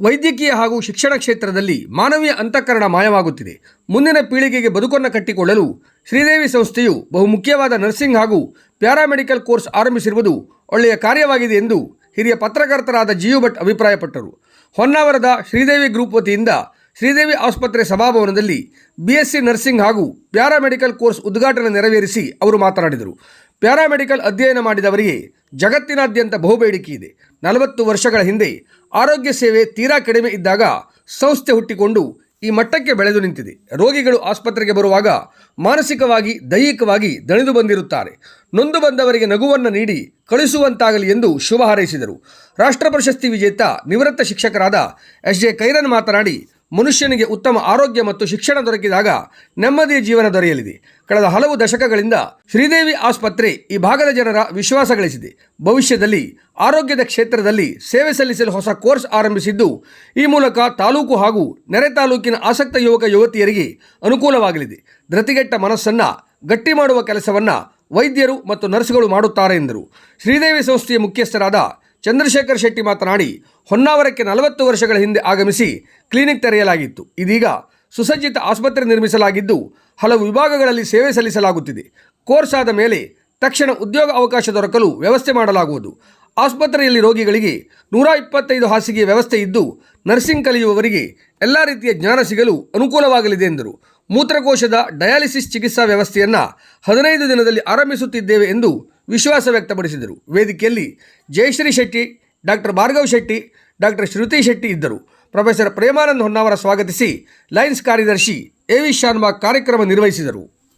ವೈದ್ಯಕೀಯ ಹಾಗೂ ಶಿಕ್ಷಣ ಕ್ಷೇತ್ರದಲ್ಲಿ ಮಾನವೀಯ ಅಂತಃಕರಣ ಮಾಯವಾಗುತ್ತಿದೆ. ಮುಂದಿನ ಪೀಳಿಗೆಗೆ ಬದುಕನ್ನು ಕಟ್ಟಿಕೊಳ್ಳಲು ಶ್ರೀದೇವಿ ಸಂಸ್ಥೆಯು ಬಹುಮುಖ್ಯವಾದ ನರ್ಸಿಂಗ್ ಹಾಗೂ ಪ್ಯಾರಾಮೆಡಿಕಲ್ ಕೋರ್ಸ್ ಆರಂಭಿಸಿರುವುದು ಒಳ್ಳೆಯ ಕಾರ್ಯವಾಗಿದೆ ಎಂದು ಹಿರಿಯ ಪತ್ರಕರ್ತರಾದ ಜಿಯು ಭಟ್ ಅಭಿಪ್ರಾಯಪಟ್ಟರು. ಹೊನ್ನಾವರದ ಶ್ರೀದೇವಿ ಗ್ರೂಪ್ ವತಿಯಿಂದ ಶ್ರೀದೇವಿ ಆಸ್ಪತ್ರೆ ಸಭಾಭವನದಲ್ಲಿ ಬಿಎಸ್ಸಿ ನರ್ಸಿಂಗ್ ಹಾಗೂ ಪ್ಯಾರಾಮೆಡಿಕಲ್ ಕೋರ್ಸ್ ಉದ್ಘಾಟನೆ ನೆರವೇರಿಸಿ ಅವರು ಮಾತನಾಡಿದರು. ಪ್ಯಾರಾಮೆಡಿಕಲ್ ಅಧ್ಯಯನ ಮಾಡಿದವರಿಗೆ ಜಗತ್ತಿನಾದ್ಯಂತ ಬಹುಬೇಡಿಕೆ ಇದೆ. ನಲವತ್ತು ವರ್ಷಗಳ ಹಿಂದೆ ಆರೋಗ್ಯ ಸೇವೆ ತೀರಾ ಕಡಿಮೆ ಇದ್ದಾಗ ಸಂಸ್ಥೆ ಹುಟ್ಟಿಕೊಂಡು ಈ ಮಟ್ಟಕ್ಕೆ ಬೆಳೆದು ನಿಂತಿದೆ. ರೋಗಿಗಳು ಆಸ್ಪತ್ರೆಗೆ ಬರುವಾಗ ಮಾನಸಿಕವಾಗಿ, ದೈಹಿಕವಾಗಿ ದಣಿದು ಬಂದಿರುತ್ತಾರೆ. ನೊಂದು ಬಂದವರಿಗೆ ನಗುವನ್ನು ನೀಡಿ ಕಳಿಸುವಂತಾಗಲಿ ಎಂದು ಶುಭ ಹಾರೈಸಿದರು. ರಾಷ್ಟ್ರ ಪ್ರಶಸ್ತಿ ವಿಜೇತ ನಿವೃತ್ತ ಶಿಕ್ಷಕರಾದ ಎಸ್. ಜೆ. ಕೈರನ್ ಮಾತನಾಡಿ ಮನುಷ್ಯನಿಗೆ ಉತ್ತಮ ಆರೋಗ್ಯ ಮತ್ತು ಶಿಕ್ಷಣ ದೊರಕಿದಾಗ ನೆಮ್ಮದಿಯ ಜೀವನ ದೊರೆಯಲಿದೆ. ಕಳೆದ ಹಲವು ದಶಕಗಳಿಂದ ಶ್ರೀದೇವಿ ಆಸ್ಪತ್ರೆ ಈ ಭಾಗದ ಜನರ ವಿಶ್ವಾಸ ಗಳಿಸಿದೆ. ಭವಿಷ್ಯದಲ್ಲಿ ಆರೋಗ್ಯದ ಕ್ಷೇತ್ರದಲ್ಲಿ ಸೇವೆ ಸಲ್ಲಿಸಲು ಹೊಸ ಕೋರ್ಸ್ ಆರಂಭಿಸಿದ್ದು, ಈ ಮೂಲಕ ತಾಲೂಕು ಹಾಗೂ ನೆರೆ ತಾಲೂಕಿನ ಆಸಕ್ತ ಯುವಕ ಯುವತಿಯರಿಗೆ ಅನುಕೂಲವಾಗಲಿದೆ. ಧೃತಿಗೆಟ್ಟ ಮನಸ್ಸನ್ನು ಗಟ್ಟಿ ಮಾಡುವ ಕೆಲಸವನ್ನು ವೈದ್ಯರು ಮತ್ತು ನರ್ಸ್ಗಳು ಮಾಡುತ್ತಾರೆ ಎಂದರು. ಶ್ರೀದೇವಿ ಸಂಸ್ಥೆಯ ಮುಖ್ಯಸ್ಥರಾದ ಚಂದ್ರಶೇಖರ್ ಶೆಟ್ಟಿ ಮಾತನಾಡಿ, ಹೊನ್ನಾವರಕ್ಕೆ ನಲವತ್ತು ವರ್ಷಗಳ ಹಿಂದೆ ಆಗಮಿಸಿ ಕ್ಲಿನಿಕ್ ತೆರೆಯಲಾಗಿತ್ತು. ಇದೀಗ ಸುಸಜ್ಜಿತ ಆಸ್ಪತ್ರೆ ನಿರ್ಮಿಸಲಾಗಿದ್ದು, ಹಲವು ವಿಭಾಗಗಳಲ್ಲಿ ಸೇವೆ ಸಲ್ಲಿಸಲಾಗುತ್ತಿದೆ. ಕೋರ್ಸ್ ಆದ ಮೇಲೆ ತಕ್ಷಣ ಉದ್ಯೋಗ ಅವಕಾಶ ದೊರಕಲು ವ್ಯವಸ್ಥೆ ಮಾಡಲಾಗುವುದು. ಆಸ್ಪತ್ರೆಯಲ್ಲಿ ರೋಗಿಗಳಿಗೆ ನೂರ ಇಪ್ಪತ್ತೈದು ಹಾಸಿಗೆ ವ್ಯವಸ್ಥೆ ಇದ್ದು, ನರ್ಸಿಂಗ್ ಕಲಿಯುವವರಿಗೆ ಎಲ್ಲ ರೀತಿಯ ಜ್ಞಾನ ಸಿಗಲು ಅನುಕೂಲವಾಗಲಿದೆ ಎಂದರು. ಮೂತ್ರಕೋಶದ ಡಯಾಲಿಸಿಸ್ ಚಿಕಿತ್ಸಾ ವ್ಯವಸ್ಥೆಯನ್ನು ಹದಿನೈದು ದಿನದಲ್ಲಿ ಆರಂಭಿಸುತ್ತಿದ್ದೇವೆ ಎಂದು ವಿಶ್ವಾಸ ವ್ಯಕ್ತಪಡಿಸಿದರು. ವೇದಿಕೆಯಲ್ಲಿ ಜಯಶ್ರೀ ಶೆಟ್ಟಿ, ಡಾಕ್ಟರ್ ಭಾರ್ಗವ್ ಶೆಟ್ಟಿ, ಡಾಕ್ಟರ್ ಶ್ರುತಿ ಶೆಟ್ಟಿ ಇದ್ದರು. ಪ್ರೊಫೆಸರ್ ಪ್ರೇಮಾನಂದ್ ಹೊನ್ನಾವರ ಸ್ವಾಗತಿಸಿ ಲೈನ್ಸ್ ಕಾರ್ಯದರ್ಶಿ ಎ ವಿ ಶಾನ್ಬಾಗ್ ಕಾರ್ಯಕ್ರಮ ನಿರ್ವಹಿಸಿದರು.